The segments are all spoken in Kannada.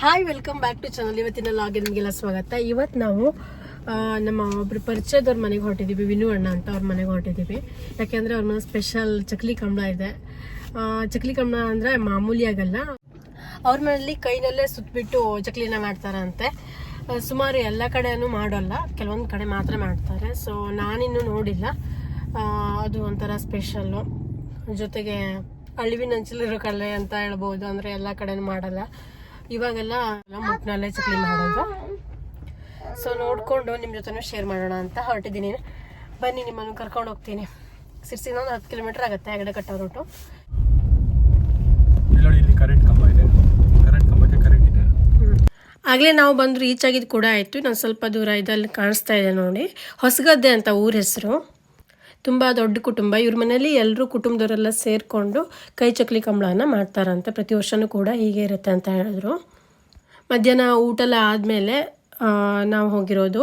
Hi welcome back to channel ಇವತ್ತಿನ ಲಾಗೆ ನಿಮಗೆಲ್ಲ ಸ್ವಾಗತ. ಇವತ್ತು ನಾವು ನಮ್ಮ ಒಬ್ರು ಪರಿಚಯದವ್ರ ಮನೆಗೆ ಹೊರಟಿದ್ದೀವಿ ವಿನು ಅಣ್ಣ ಅಂತ ಅವ್ರ ಮನೆಗೆ ಹೊರಟಿದ್ದೀವಿ ಯಾಕೆಂದ್ರೆ ಅವ್ರ ಮನೆ ಸ್ಪೆಷಲ್ ಚಕ್ಲಿ ಕಂಬಳ ಇದೆ. ಚಕ್ಲಿ ಕಂಬಳ ಅಂದರೆ ಮಾಮೂಲಿ ಆಗಲ್ಲ ಅವ್ರ ಮನೆಯಲ್ಲಿ ಕೈನಲ್ಲೇ ಸುತ್ತಬಿಟ್ಟು ಚಕ್ಲಿನ ಮಾಡ್ತಾರಂತೆ ಸುಮಾರು ಎಲ್ಲ ಕಡೆಯೂ ಮಾಡೋಲ್ಲ. ಕೆಲವೊಂದು ಕಡೆ ಮಾತ್ರ ಮಾಡ್ತಾರೆ. ಸೊ ನಾನಿನ್ನೂ ನೋಡಿಲ್ಲ. ಅದು ಒಂಥರ ಸ್ಪೆಷಲ್ಲು ಜೊತೆಗೆ ಅಳಿವಿನಂಚಲಿರೋ ಕಲೆ ಅಂತ ಹೇಳ್ಬೋದು. ಅಂದರೆ ಎಲ್ಲ ಕಡೆಯೂ ಮಾಡಲ್ಲ. ಇವಾಗೆಲ್ಲ ಮುಟ್ನಲ್ಲೇ ಕ್ಲೀನ್ ಮಾಡೋದು. ಸೊ ನೋಡಿಕೊಂಡು ನಿಮ್ಮ ಜೊತೆನೂ ಶೇರ್ ಮಾಡೋಣ ಅಂತ ಹೊರಟಿದ್ದೀನಿ. ಬನ್ನಿ ನಿಮ್ಮನ್ನು ಕರ್ಕೊಂಡು ಹೋಗ್ತೀನಿ. ಸಿರ್ಸಿನ ಒಂದು ಹತ್ತು ಕಿಲೋಮೀಟರ್ ಆಗುತ್ತೆ ಆಗಡೆ ಕಟ್ಟೋ ರೂಟು ಇಲ್ಲಿ ಇಲ್ಲಿ ಕರೆಂಟ್ ಕಂಬ ಇದೆ. ಕರೆಂಟ್ ಕಂಬಕ್ಕೆ ಕರೆಂಟ್ ಇದೆ. ಆಗಲೇ ನಾವು ಬಂದು ರೀಚ್ ಆಗಿದ್ದು ಕೂಡ ಆಯಿತು. ನಾನು ಸ್ವಲ್ಪ ದೂರ ಇದಲ್ಲಿ ಕಾಣಿಸ್ತಾ ಇದೆ ನೋಡಿ. ಹೊಸಗದ್ದೆ ಅಂತ ಊರ ಹೆಸರು. ತುಂಬ ದೊಡ್ಡ ಕುಟುಂಬ. ಇವ್ರ ಮನೇಲಿ ಎಲ್ಲರೂ ಕುಟುಂಬದವರೆಲ್ಲ ಸೇರಿಕೊಂಡು ಕೈ ಚಕ್ಲಿ ಕಂಬಳನ ಮಾಡ್ತಾರಂತೆ. ಪ್ರತಿ ವರ್ಷವೂ ಕೂಡ ಹೀಗೆ ಇರುತ್ತೆ ಅಂತ ಹೇಳಿದ್ರು. ಮಧ್ಯಾಹ್ನ ಊಟ ಎಲ್ಲ ಆದಮೇಲೆ ನಾವು ಹೋಗಿರೋದು.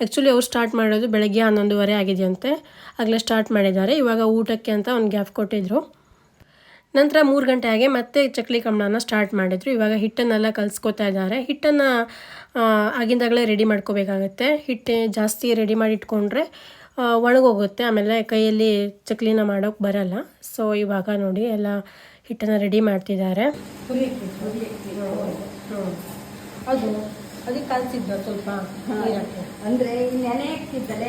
ಆ್ಯಕ್ಚುಲಿ ಅವ್ರು ಸ್ಟಾರ್ಟ್ ಮಾಡೋದು ಬೆಳಗ್ಗೆ ಹನ್ನೊಂದುವರೆ ಆಗಿದೆಯಂತೆ. ಆಗಲೇ ಸ್ಟಾರ್ಟ್ ಮಾಡಿದ್ದಾರೆ. ಇವಾಗ ಊಟಕ್ಕೆ ಅಂತ ಒಂದು ಗ್ಯಾಪ್ ಕೊಟ್ಟಿದ್ರು. ನಂತರ ಮೂರು ಗಂಟೆ ಹಾಗೆ ಮತ್ತೆ ಚಕ್ಲಿ ಕಂಬಳನ ಸ್ಟಾರ್ಟ್ ಮಾಡಿದ್ರು. ಇವಾಗ ಹಿಟ್ಟನ್ನೆಲ್ಲ ಕಲಿಸ್ಕೊತಾ ಇದ್ದಾರೆ. ಹಿಟ್ಟನ್ನು ಆಗಿಂದಾಗಲೇ ರೆಡಿ ಮಾಡ್ಕೋಬೇಕಾಗತ್ತೆ. ಹಿಟ್ಟು ಜಾಸ್ತಿ ರೆಡಿ ಮಾಡಿ ಇಟ್ಕೊಂಡ್ರೆ ಒಣಗೋಗುತ್ತೆ. ಆಮೇಲೆ ಕೈಯಲ್ಲಿ ಚಕ್ಲಿನ ಮಾಡೋಕೆ ಬರಲ್ಲ. ಸೊ ಇವಾಗ ನೋಡಿ ಎಲ್ಲ ಹಿಟ್ಟನ್ನು ರೆಡಿ ಮಾಡ್ತಿದ್ದಾರೆ. ಅದು ಅದಕ್ಕೆ ಕಲ್ಸಿದ್ದ ಸ್ವಲ್ಪ ಅಂದ್ರೆ ಈ ನೆನೆ ಹಾಕಿದ್ದಲೆ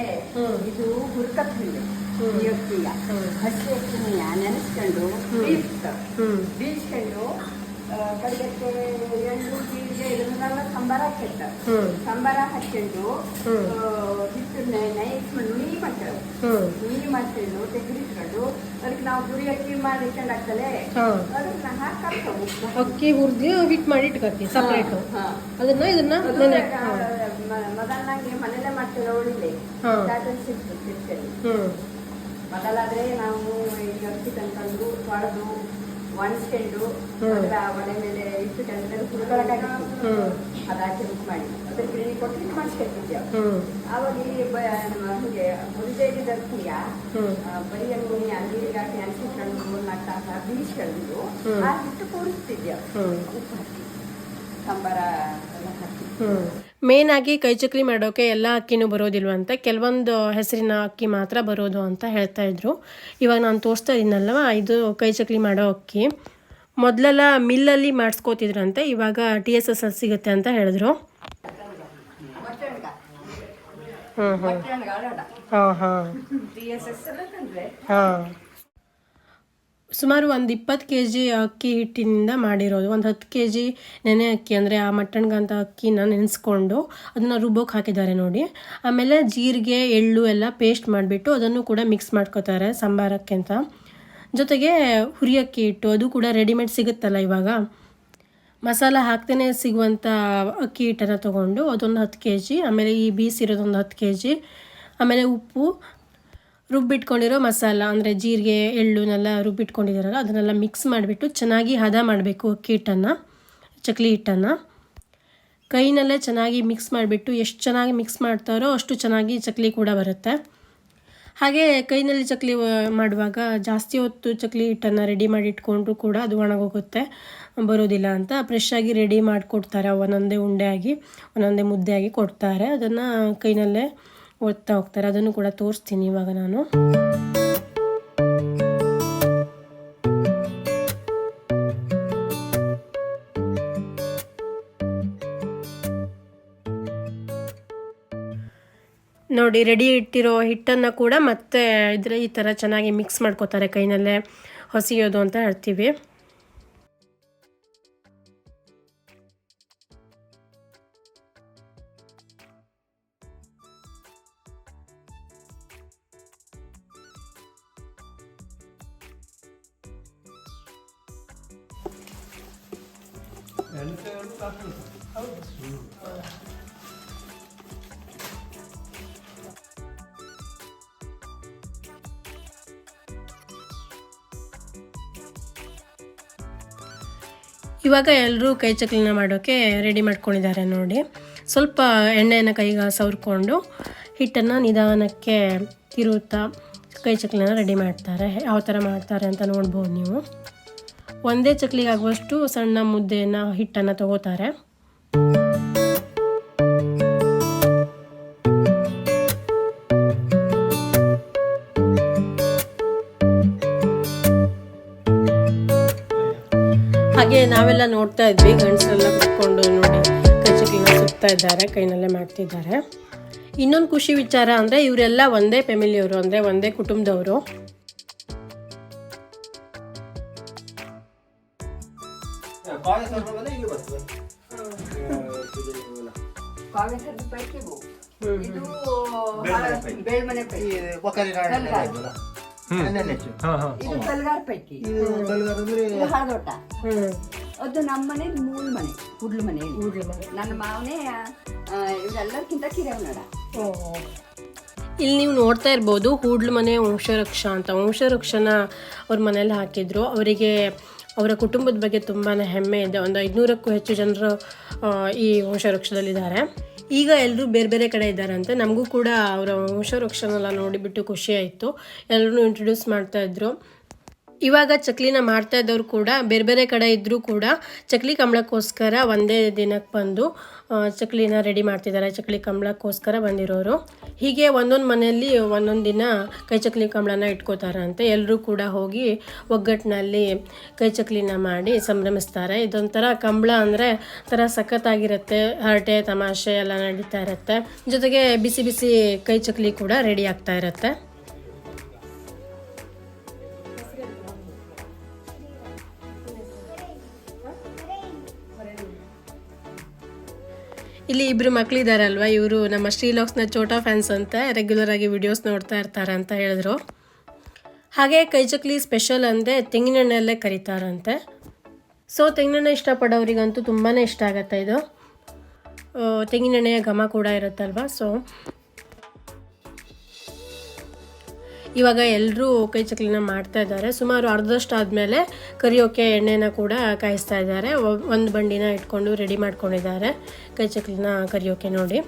ಇದು ಹುರ್ಕತ್ ಹುಲ್ಲು ಈ ಅಕ್ಕಿಯ ಹ್ಮ್. ಹಸಿ ಅಕ್ಕಿನ ನೆನೆಸ್ಕೊಂಡು ಬೀಳ್ಸ್ಕೊಂಡು ಆ, ಕಡೆಗೆ ಎಳ್ಳು ಜೀರಿಗೆ ಇದನ್ನೆಲ್ಲ ಸಂಬಾರ ಹ್ಞೂ ಸಂಬಾರ ಹ್ಮ್. ಹಿಟ್ಟು ನೈಸ್ ನುಣಿ ಮಾಡ್ತಾರೆ ಹ್ಞೂ ನುಣಿ ಮಾಡ್ಕೊಂಡು ತೆಗೆದಿಟ್ಕೊಂಡು ಅದಕ್ಕೆ ನಾವು ಗುರಿ ಅಕ್ಕಿ ಮಾಡಿ ಇಟ್ಕೊಂಡಾಗ್ತಲೆ ಹಾಂ. ಅದನ್ನ ಹಾಕಾಕ್ತವು ಅಕ್ಕಿ ಹುರಿದು ಹಿಟ್ಟು ಮಾಡಿ ಇಟ್ಕೊತೀವಿ ಸಪ್ರೇಟ್ ಅದನ್ನ ಇದನ್ನ ಅದು ನೆನೆ ಮ- ಮನೇಲೆ ಮಾಡ್ತೀವಿ. ಸಿಕ್ತು ಸಿಗ್ತದೆ ಮೊದಲಾದ್ರೆ ನಾವು ಈಗ ಅಕ್ಕಿ ತಂದು ತೊಳೆದು ಒಣಸ್ಕೊಂಡು. ಅದರ ಒಲೆ ಮೇಲೆ ಇಷ್ಟು ಹ್ಞೂ ಅದಾಚೆ ಬುಕ್ ಮಾಡಿ. ಅದಕ್ಕೆ ಗಿರಣಿ ಕೊಟ್ಟು ಮಾಡಿಸ್ಕೊತಿದ್ದೇವೆ ಹ್ಞೂ ಆವಾಗ ಬ ನಮಗೆ ಹುರಿದೇಗಿದ ಅಕ್ಕಿಯ ಹ್ಞೂ ಆ, ಬರೀ ಅಂಗಡಿಗೆ ಹಾಕಿ ಅನ್ಸಿಟ್ಕೊಂಡು ಮೂರು ನಾಲ್ಕು ತಾಸು ಬೀಸ್ಕೊಂಡು. ಆ ಹಿಟ್ಟು ಕೂರಿಸ್ತಿದ್ದೇವೆ ಉಪ್ಪು ಹಾಕಿ. ಸಾಂಬಾರ ಮೇನ್ ಆಗಿ ಕೈ ಚಕ್ಲಿ ಮಾಡೋಕೆ ಎಲ್ಲ ಅಕ್ಕಿನೂ ಬರೋದಿಲ್ವಂತ ಕೆಲವೊಂದು ಹೆಸರಿನ ಅಕ್ಕಿ ಮಾತ್ರ ಬರೋದು ಅಂತ ಹೇಳ್ತಾ ಇದ್ರು. ಇವಾಗ ನಾನು ತೋರಿಸ್ತಾ ಇದ್ದೀನಲ್ವ ಇದು ಕೈ ಚಕ್ಲಿ ಮಾಡೋ ಅಕ್ಕಿ. ಮೊದಲೆಲ್ಲ ಮಿಲ್ಲಲ್ಲಿ ಮಾಡಿಸ್ಕೋತಿದ್ರಂತೆ ಇವಾಗ ಟಿ ಎಸ್ ಎಸ್ ಅಲ್ಲಿ ಸಿಗುತ್ತೆ ಅಂತ ಹೇಳಿದ್ರು. ಹಾಂ ಹಾಂ. ತಂದ್ರೆ ಹಾಂ. ಸುಮಾರು ಒಂದು ಇಪ್ಪತ್ತು ಕೆ ಜಿ ಅಕ್ಕಿ ಹಿಟ್ಟಿನಿಂದ ಮಾಡಿರೋದು. ಒಂದು ಹತ್ತು ಕೆ ಜಿ ನೆನೆ ಅಕ್ಕಿ, ಅಂದರೆ ಆ ಮಟ್ಟಣ್ಗಂತ ಅಕ್ಕಿನ ನೆನೆಸ್ಕೊಂಡು ಅದನ್ನು ರುಬ್ಬೋಕೆ ಹಾಕಿದ್ದಾರೆ ನೋಡಿ. ಆಮೇಲೆ ಜೀರಿಗೆ, ಎಳ್ಳು ಎಲ್ಲ ಪೇಸ್ಟ್ ಮಾಡಿಬಿಟ್ಟು ಅದನ್ನು ಕೂಡ ಮಿಕ್ಸ್ ಮಾಡ್ಕೋತಾರೆ ಸಾಂಬಾರಕ್ಕೆ ಅಂತ. ಜೊತೆಗೆ ಹುರಿ ಅಕ್ಕಿ ಹಿಟ್ಟು, ಅದು ಕೂಡ ರೆಡಿಮೇಡ್ ಸಿಗುತ್ತಲ್ಲ ಇವಾಗ. ಮಸಾಲ ಹಾಕ್ತೇನೆ ಸಿಗುವಂಥ ಅಕ್ಕಿ ಹಿಟ್ಟನ್ನು ತೊಗೊಂಡು ಅದೊಂದು ಹತ್ತು ಕೆ ಜಿ ಆಮೇಲೆ ಈ ಬೀಸಿರೋದೊಂದು ಹತ್ತು ಕೆ ಜಿ ಆಮೇಲೆ ಉಪ್ಪು ರುಬ್ಬಿಟ್ಕೊಂಡಿರೋ ಮಸಾಲ, ಅಂದರೆ ಜೀರಿಗೆ, ಎಳ್ಳುನೆಲ್ಲ ರುಬ್ಬಿಟ್ಕೊಂಡಿದ್ದಾರಲ್ಲ, ಅದನ್ನೆಲ್ಲ ಮಿಕ್ಸ್ ಮಾಡಿಬಿಟ್ಟು ಚೆನ್ನಾಗಿ ಹದ ಮಾಡಬೇಕು ಅಕ್ಕಿ ಹಿಟ್ಟನ್ನು ಚಕ್ಲಿ ಹಿಟ್ಟನ್ನು. ಕೈನಲ್ಲೇ ಚೆನ್ನಾಗಿ ಮಿಕ್ಸ್ ಮಾಡಿಬಿಟ್ಟು ಎಷ್ಟು ಚೆನ್ನಾಗಿ ಮಿಕ್ಸ್ ಮಾಡ್ತಾರೋ ಅಷ್ಟು ಚೆನ್ನಾಗಿ ಚಕ್ಲಿ ಕೂಡ ಬರುತ್ತೆ. ಹಾಗೆ ಕೈನಲ್ಲಿ ಚಕ್ಲಿ ಮಾಡುವಾಗ ಜಾಸ್ತಿ ಹೊತ್ತು ಚಕ್ಲಿ ಹಿಟ್ಟನ್ನು ರೆಡಿ ಮಾಡಿ ಇಟ್ಕೊಂಡ್ರೂ ಕೂಡ ಅದು ಒಣಗೋಗುತ್ತೆ, ಬರೋದಿಲ್ಲ ಅಂತ. ಫ್ರೆಶ್ ಆಗಿ ರೆಡಿ ಮಾಡಿಕೊಡ್ತಾರೆ, ಒಂದೊಂದೇ ಉಂಡೆ ಆಗಿ ಒಂದೊಂದೇ ಮುದ್ದೆ ಆಗಿ ಕೊಡ್ತಾರೆ. ಅದನ್ನು ಕೈನಲ್ಲೇ ಒತ್ತಾ ಹೋಗ್ತಾರೆ ಅದನ್ನು ಕೂಡ ತೋರಿಸ್ತೀನಿ ಇವಾಗ ನಾನು. ನೋಡಿ ರೆಡಿ ಇಟ್ಟಿರೋ ಹಿಟ್ಟನ್ನು ಕೂಡ ಮತ್ತೆ ಇದ್ರೆ ಈ ಥರ ಚೆನ್ನಾಗಿ ಮಿಕ್ಸ್ ಮಾಡ್ಕೋತಾರೆ ಕೈನಲ್ಲೇ. ಹೊಸಿಯೋದು ಅಂತ ಹೇಳ್ತೀವಿ. ಇವಾಗ ಎಲ್ಲರೂ ಕೈ ಚಕ್ಲಿನ ಮಾಡೋಕ್ಕೆ ರೆಡಿ ಮಾಡ್ಕೊಂಡಿದ್ದಾರೆ ನೋಡಿ. ಸ್ವಲ್ಪ ಎಣ್ಣೆಯನ್ನು ಕೈಗೆ ಸವರ್ಕೊಂಡು ಹಿಟ್ಟನ್ನು ನಿಧಾನಕ್ಕೆ ತಿರುತ್ತಾ ಕೈ ಚಕ್ಲಿನ ರೆಡಿ ಮಾಡ್ತಾರೆ. ಯಾವ ಥರ ಮಾಡ್ತಾರೆ ಅಂತ ನೋಡ್ಬೋದು ನೀವು. ಒಂದೇ ಚಕ್ಲಿಗೆ ಆಗುವಷ್ಟು ಸಣ್ಣ ಮುದ್ದೆಯನ್ನು, ಹಿಟ್ಟನ್ನು ತಗೋತಾರೆ. ಹಾಗೆ ನಾವೆಲ್ಲ ನೋಡ್ತಾ ಇದ್ವಿ, ಗಂಡಸರೆಲ್ಲ ಕುತ್ಕೊಂಡು ನೋಡಿ. ಕೈಚಕ್ಲಿನ ಸುತ್ತಾ ಇದ್ದಾರೆ, ಕೈನಲ್ಲೇ ಮಾಡ್ತಿದ್ದಾರೆ. ಇನ್ನೊಂದು ಖುಷಿ ವಿಚಾರ ಅಂದರೆ, ಇವರೆಲ್ಲ ಒಂದೇ ಫ್ಯಾಮಿಲಿಯವರು ಅಂದರೆ, ಒಂದೇ ಕುಟುಂಬದವರು. ಕಾಗಸದ ಪೈಕಿ ಇವು. ಇದು ಬೇಳ್ಮನೆ ಪೈಕಿ. ಹಾಂ ಹಾಂ. ಇದು ಕಲ್ಗಾರ್ ಪೈಕಿ. ಇದು ಹಳದೋಟ ಹ್ಞೂ ಅದು ನಮ್ಮ ಮನೆ ಮೂಲ ಮನೆ ಹುಡ್ಲು ಮನೆ ಹುಡ್ಲು ಮನೆ. ನನ್ನ ಮಾವನೇ ಇವರೆಲ್ಲರಿಗಿಂತ ಇಲ್ಲಿ ನೀವು ನೋಡ್ತಾ ಇರ್ಬೋದು ಹೂಡ್ಲು ಮನೆ ವಂಶವೃಕ್ಷ ಅಂತ. ವಂಶವೃಕ್ಷನ ಅವ್ರ ಮನೇಲಿ ಹಾಕಿದ್ರು. ಅವರಿಗೆ ಅವರ ಕುಟುಂಬದ ಬಗ್ಗೆ ತುಂಬಾ ಹೆಮ್ಮೆ ಇದೆ. ಒಂದು ಐದುನೂರಕ್ಕೂ ಹೆಚ್ಚು ಜನರು ಈ ವಂಶವೃಕ್ಷದಲ್ಲಿದ್ದಾರೆ. ಈಗ ಎಲ್ಲರೂ ಬೇರೆ ಬೇರೆ ಕಡೆ ಇದ್ದಾರಂತೆ ನಮಗೂ ಕೂಡ ಅವರ ವಂಶವೃಕ್ಷನೆಲ್ಲ ನೋಡಿಬಿಟ್ಟು ಖುಷಿಯಾಯಿತು. ಎಲ್ಲರೂ ಇಂಟ್ರೊಡ್ಯೂಸ್ ಮಾಡ್ತಾ ಇದ್ರು. ಇವಾಗ ಚಕ್ಲಿನ ಮಾಡ್ತಾ ಇದ್ದವ್ರು ಕೂಡ, ಬೇರೆ ಬೇರೆ ಕಡೆ ಇದ್ದರೂ ಕೂಡ ಚಕ್ಲಿ ಕಂಬಳಕ್ಕೋಸ್ಕರ ಒಂದೇ ದಿನಕ್ಕೆ ಬಂದು ಚಕ್ಲಿನ ರೆಡಿ ಮಾಡ್ತಿದ್ದಾರೆ. ಚಕ್ಲಿ ಕಂಬಳಕ್ಕೋಸ್ಕರ ಬಂದಿರೋರು. ಹೀಗೆ ಒಂದೊಂದು ಮನೆಯಲ್ಲಿ ಒಂದೊಂದು ದಿನ ಕೈ ಚಕ್ಲಿ ಕಂಬಳನ ಇಟ್ಕೋತಾರಂತೆ ಎಲ್ಲರೂ ಕೂಡ ಹೋಗಿ ಒಗ್ಗಟ್ಟಿನಲ್ಲಿ ಕೈ ಚಕ್ಲಿನ ಮಾಡಿ ಸಂಭ್ರಮಿಸ್ತಾರೆ. ಇದೊಂಥರ ಕಂಬಳ ಅಂದರೆ ಥರ ಸಖತ್ತಾಗಿರುತ್ತೆ. ಹರಟೆ, ತಮಾಷೆ ಎಲ್ಲ ನಡೀತಾ ಇರುತ್ತೆ. ಜೊತೆಗೆ ಬಿಸಿ ಬಿಸಿ ಕೈ ಚಕ್ಲಿ ಕೂಡ ರೆಡಿ ಆಗ್ತಾ ಇರುತ್ತೆ. ಇಲ್ಲಿ ಇಬ್ರು ಮಕ್ಕಳಿದಾರಲ್ವ ಇವರು ನಮ್ಮ ಶ್ರೀಲಾಕ್ಸ್ನ ಚೋಟಾ ಫ್ಯಾನ್ಸ್ ಅಂತ ರೆಗ್ಯುಲರ್ ಆಗಿ ವಿಡಿಯೋಸ್ ನೋಡ್ತಾ ಇರ್ತಾರೆ ಅಂತ ಹೇಳಿದ್ರು. ಹಾಗೆ ಕೈಚಕ್ಲಿ ಸ್ಪೆಷಲ್ ಅಂದರೆ ತೆಂಗಿನೆಣ್ಣೆಯಲ್ಲೇ ಕರೀತಾರಂತೆ. ಸೊ ತೆಂಗಿನೆಣ್ಣೆ ಇಷ್ಟಪಡೋರಿಗಂತೂ ತುಂಬಾ ಇಷ್ಟ ಆಗುತ್ತೆ ಇದು. ತೆಂಗಿನೆಣ್ಣೆಯ ಘಮ ಕೂಡ ಇರುತ್ತಲ್ವಾ? ಸೊ ಇವಾಗ ಎಲ್ಲರೂ ಕೈ ಚಕ್ಲಿನ ಮಾಡ್ತಾ ಇದ್ದಾರೆ. ಸುಮಾರು ಅರ್ಧದಷ್ಟು ಆದಮೇಲೆ ಕರಿಯೋಕೆ ಎಣ್ಣೆನ ಕೂಡ ಕಾಯಿಸ್ತಾ ಇದ್ದಾರೆ. ಒಂದು ಬಂಡಿನ ಇಟ್ಕೊಂಡು ರೆಡಿ ಮಾಡ್ಕೊಂಡಿದ್ದಾರೆ. ಕೈ ಚಕ್ಲಿನ ಕರಿಯೋಕೆ ನೋಡಿ.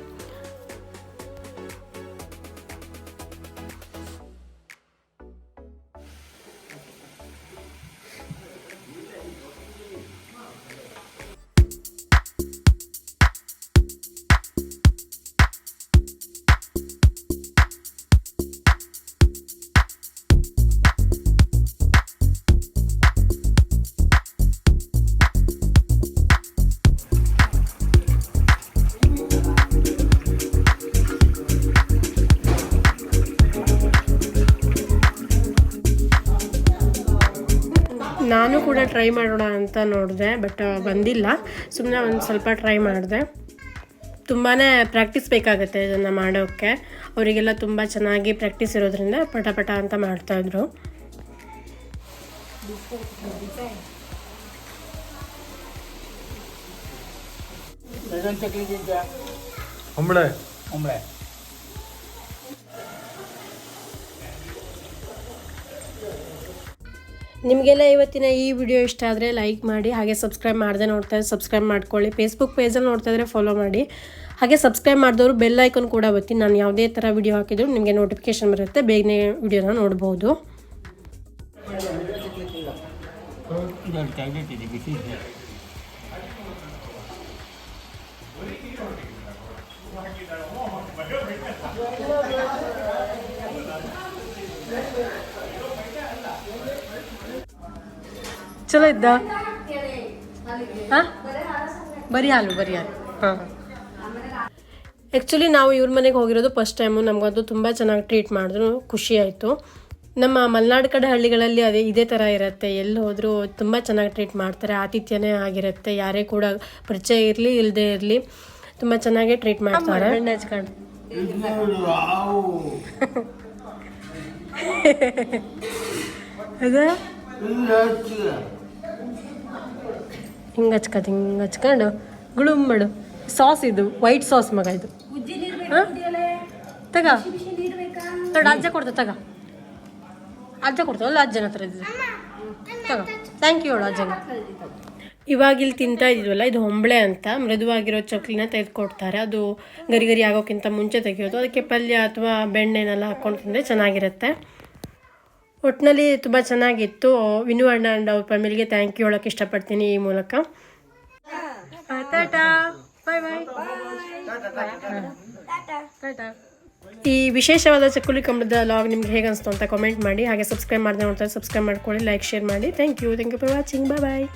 ಟ್ರೈ ಮಾಡೋಣ ಅಂತ ನೋಡಿದೆ ಬಟ್ ಬಂದಿಲ್ಲ. ಸುಮ್ಮನೆ ಒಂದು ಸ್ವಲ್ಪ ಟ್ರೈ ಮಾಡಿದೆ. ತುಂಬಾ ಪ್ರಾಕ್ಟೀಸ್ ಬೇಕಾಗುತ್ತೆ ಇದನ್ನು ಮಾಡೋಕ್ಕೆ. ಅವರಿಗೆಲ್ಲ ತುಂಬ ಚೆನ್ನಾಗಿ ಪ್ರಾಕ್ಟೀಸ್ ಇರೋದ್ರಿಂದ ಪಟ ಪಟ ಅಂತ ಮಾಡ್ತಾಯಿದ್ರು ಹೊಂಬಳೆ ನಿಮಗೆಲ್ಲ ಇವತ್ತಿನ ಈ ವಿಡಿಯೋ ಇಷ್ಟ ಆದರೆ ಲೈಕ್ ಮಾಡಿ, ಹಾಗೆ ಸಬ್ಸ್ಕ್ರೈಬ್ ಮಾಡದೆ ನೋಡ್ತಾ ಸಬ್ಸ್ಕ್ರೈಬ್ ಮಾಡ್ಕೊಳ್ಳಿ. ಫೇಸ್ಬುಕ್ ಪೇಜಲ್ಲಿ ನೋಡ್ತಾ ಇದ್ದರೆ ಫಾಲೋ ಮಾಡಿ. ಹಾಗೆ ಸಬ್ಸ್ಕ್ರೈಬ್ ಮಾಡಿದವರು ಬೆಲ್ ಐಕನ್ ಕೂಡ ಒತ್ತಿ. ನಾನು ಯಾವುದೇ ಥರ ವಿಡಿಯೋ ಹಾಕಿದ್ರು ನಿಮಗೆ ನೋಟಿಫಿಕೇಶನ್ ಬರುತ್ತೆ. ಬೇಗನೆ ವಿಡಿಯೋನ ನೋಡ್ಬೋದು. ಚಲೋ ಇದ್ದ? ಹಾಂ? ಬರೀ ಹಾಲು ಬರೀ ಹಾಲು. ಹಾಂ. ಆ್ಯಕ್ಚುಲಿ ನಾವು ಇವ್ರ ಮನೆಗೆ ಹೋಗಿರೋದು ಫಸ್ಟ್ ಟೈಮು ನಮಗದು ತುಂಬ ಚೆನ್ನಾಗಿ ಟ್ರೀಟ್ ಮಾಡಿದ್ರು. ಖುಷಿ ಆಯಿತು. ನಮ್ಮ ಮಲೆನಾಡು ಕಡೆ ಹಳ್ಳಿಗಳಲ್ಲಿ ಅದೇ ಇದೇ ಥರ ಇರುತ್ತೆ. ಎಲ್ಲಿ ಹೋದರೂ ತುಂಬ ಚೆನ್ನಾಗಿ ಟ್ರೀಟ್ ಮಾಡ್ತಾರೆ. ಆತಿಥ್ಯನೇ ಆಗಿರುತ್ತೆ. ಯಾರೇ ಕೂಡ ಪರಿಚಯ ಇರಲಿ ಇಲ್ಲದೆ ಇರಲಿ ತುಂಬ ಚೆನ್ನಾಗಿ ಟ್ರೀಟ್ ಮಾಡ್ತಾರೆ. ಅದ? ಹಿಂಗೆ ಹಚ್ಕೊತ ಹಿಂಗೆ ಹಚ್ಕೊಂಡು ಗುಳುಮ್ ಮಾಡು. ಸಾಸ್ ಇದು ವೈಟ್ ಸಾಸ್ ಮಗ ಇದು. ಹಾಂ? ತಗ. ತಡ ಅಜ್ಜ ಕೊಡ್ತ ತಗ. ಅಜ್ಜ ಕೊಡ್ತಾವಲ್ಲ ಅಜ್ಜನ ಹತ್ರ ಇದ್ದು ತಗ. ಥ್ಯಾಂಕ್ ಯು ಹೇಳು ಅಜ್ಜನ. ಇವಾಗ ಇಲ್ಲಿ ತಿಂತಾ ಇದ್ವಲ್ಲ ಇದು ಹೊಂಬಳೆ ಅಂತ. ಮೃದುವಾಗಿರೋ ಚಕ್ಲಿನ ತೆಗೆದುಕೊಡ್ತಾರೆ. ಅದು ಗರಿ ಗರಿ ಆಗೋಕ್ಕಿಂತ ಮುಂಚೆ ತೆಗೆಯೋದು. ಅದಕ್ಕೆ ಪಲ್ಯ ಅಥವಾ ಬೆಣ್ಣೆನೆಲ್ಲ ಹಾಕ್ಕೊಂಡು ತಿಂದರೆ ಚೆನ್ನಾಗಿರುತ್ತೆ. ಒಟ್ಟಿನಲ್ಲಿ ತುಂಬ ಚೆನ್ನಾಗಿತ್ತು. ವಿನು ಅಣ್ಣ ಆ್ಯಂಡ್ ಅವ್ರ ಫ್ಯಾಮಿಲಿಗೆ ಥ್ಯಾಂಕ್ ಯು ಹೇಳೋಕೆ ಇಷ್ಟಪಡ್ತೀನಿ ಈ ಮೂಲಕ. ಈ ವಿಶೇಷವಾದ ಚಕ್ಕುಲಿ ಕಂಬಳದ ಲಾಗ್ ನಿಮ್ಗೆ ಹೇಗೆ ಅನಿಸ್ತು ಅಂತ ಕಾಮೆಂಟ್ ಮಾಡಿ. ಹಾಗೆ ಸಬ್ಸ್ಕ್ರೈಬ್ ಮಾಡಿದೆ ನೋಡ್ತಾರೆ ಸಬ್ಸ್ಕ್ರೈಬ್ ಮಾಡ್ಕೊಳ್ಳಿ ಲೈಕ್ ಶೇರ್ ಮಾಡಿ. Thank you thank you for watching bye bye